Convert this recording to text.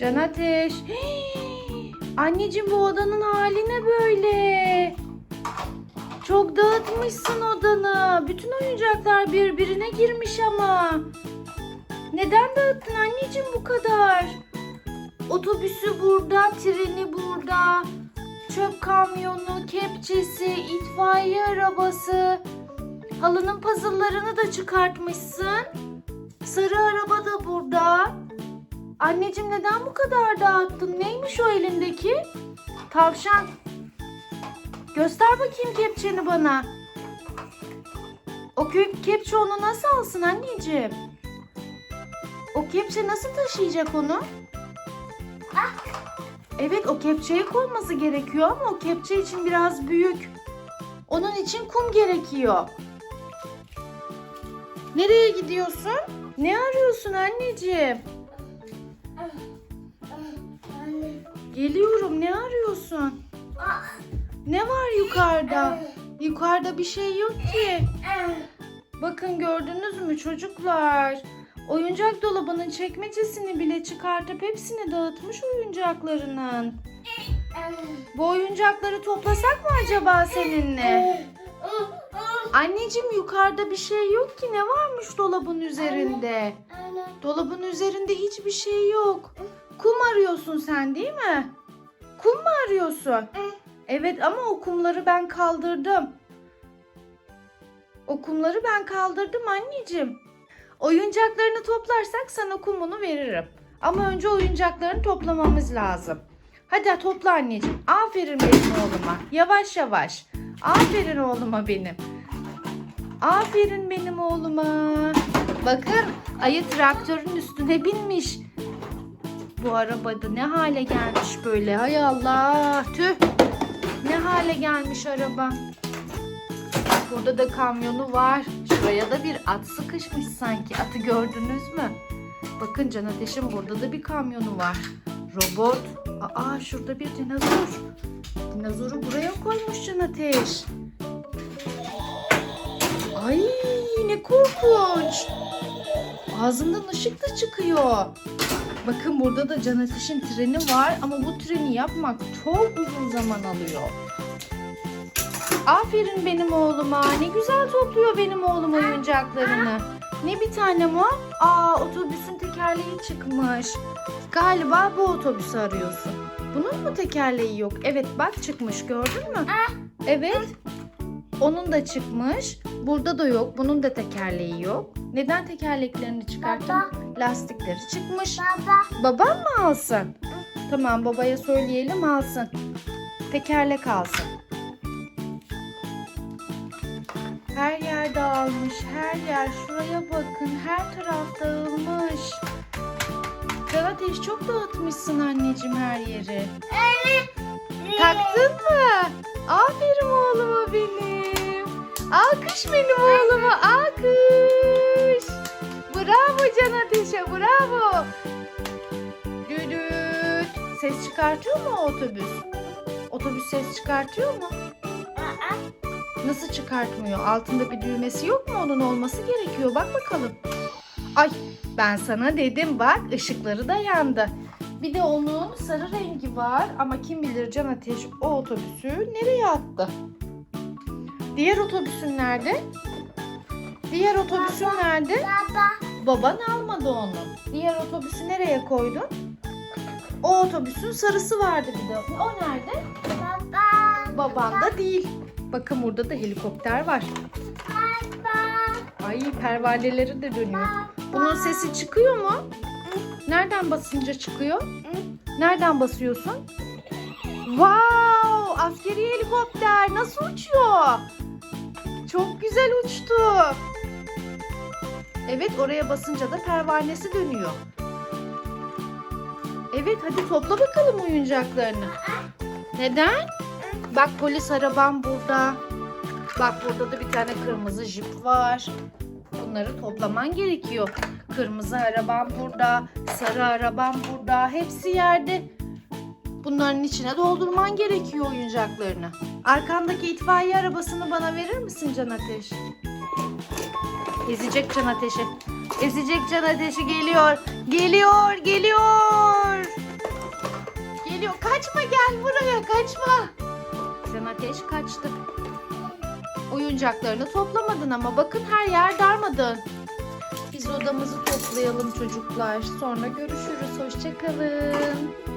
Can Ateş. Anneciğim bu odanın hali ne böyle? Çok dağıtmışsın odanı. Bütün oyuncaklar birbirine girmiş ama. Neden dağıttın anneciğim bu kadar? Otobüsü burada, treni burada. Çöp kamyonu, kepçesi, itfaiye arabası. Halının puzzle'larını da çıkartmışsın. Sarı araba da burada. Anneciğim neden bu kadar dağıttın? Neymiş o elindeki? Tavşan. Göster bakayım kepçeni bana. O kepçe onu nasıl alsın anneciğim? O kepçe nasıl taşıyacak onu? Evet o kepçeye koyması gerekiyor ama o kepçe için biraz büyük. Onun için kum gerekiyor. Nereye gidiyorsun? Ne arıyorsun anneciğim? Geliyorum. Ne arıyorsun? Ne var yukarıda? Yukarıda bir şey yok ki. Bakın gördünüz mü çocuklar? Oyuncak dolabının çekmecesini bile çıkartıp hepsini dağıtmış oyuncaklarının. Bu oyuncakları toplasak mı acaba seninle? Anneciğim yukarıda bir şey yok ki. Ne varmış dolabın üzerinde? Dolabın üzerinde hiçbir şey yok. Kum arıyorsun sen değil mi? Kum mu arıyorsun? Evet ama o kumları ben kaldırdım. O kumları ben kaldırdım anneciğim. Oyuncaklarını toplarsak sana kumunu veririm. Ama önce oyuncaklarını toplamamız lazım. Hadi topla anneciğim. Aferin benim oğluma. Yavaş yavaş. Aferin oğluma benim. Aferin benim oğluma. Bakın ayı traktörün üstüne binmiş. Bu arabada ne hale gelmiş böyle. Hay Allah. Tüh. Ne hale gelmiş araba. Burada da kamyonu var. Şuraya da bir at sıkışmış sanki. Atı gördünüz mü? Bakın Can Ateş'in burada da bir kamyonu var. Robot. Aa şurada bir dinozor. Dinozoru buraya koymuş Can Ateş. Ay ne korkunç. Ağzından ışık da çıkıyor. Bakın burada da Can Ateş'in treni var ama bu treni yapmak çok uzun zaman alıyor. Aferin benim oğluma. Ne güzel topluyor benim oğlum oyuncaklarını. Ne bir tanem o? Aa otobüsün tekerleği çıkmış. Galiba bu otobüsü arıyorsun. Bunun mu tekerleği yok? Evet bak çıkmış gördün mü? Evet. Onun da çıkmış. Burada da yok. Bunun da tekerleği yok. Neden tekerleklerini çıkarttın? Lastikleri çıkmış. Baba. Baban mı alsın? Tamam babaya söyleyelim alsın. Tekerlek alsın. Her yer dağılmış. Her yer. Şuraya bakın. Her taraf dağılmış. Can Ateş çok dağıtmışsın anneciğim her yeri. Taktın mı? Aferin oğluma benim. Alkış benim oğluma. Alkış. Bravo Can Ateş'e bravo. Düdüt. Ses çıkartıyor mu otobüs? Otobüs ses çıkartıyor mu? Nasıl çıkartmıyor? Altında bir düğmesi yok mu? Onun olması gerekiyor. Bak bakalım. Ay ben sana dedim bak ışıkları da yandı. Bir de onun sarı rengi var ama kim bilir Can Ateş o otobüsü nereye attı? Diğer otobüsün nerede? Diğer otobüsün nerede? Baba. Baban almadı onu. Diğer otobüsü nereye koydun? O otobüsün sarısı vardı bir de. O nerede? Baba. Babanda değil. Bakın burada da helikopter var. Baba. Ay pervaneleri de dönüyor. Bunun sesi çıkıyor mu? Nereden basınca çıkıyor? Nereden basıyorsun? Wow! Askeri helikopter nasıl uçuyor? Çok güzel uçtu. Evet oraya basınca da pervanesi dönüyor. Evet hadi topla bakalım oyuncaklarını. Neden? Bak polis arabam burada. Bak burada da bir tane kırmızı jip var. Bunları toplaman gerekiyor. Kırmızı arabam burada, sarı arabam burada. Hepsi yerde. Bunların içine doldurman gerekiyor oyuncaklarını. Arkandaki itfaiye arabasını bana verir misin Can Ateş? Ezecek Can Ateş'i. Ezecek Can Ateş'i geliyor. Geliyor, geliyor. kaçma. Sen ateş kaçtı. Oyuncaklarını toplamadın ama bakın her yer darmadın. Odamızı toplayalım çocuklar. Sonra görüşürüz. Hoşçakalın.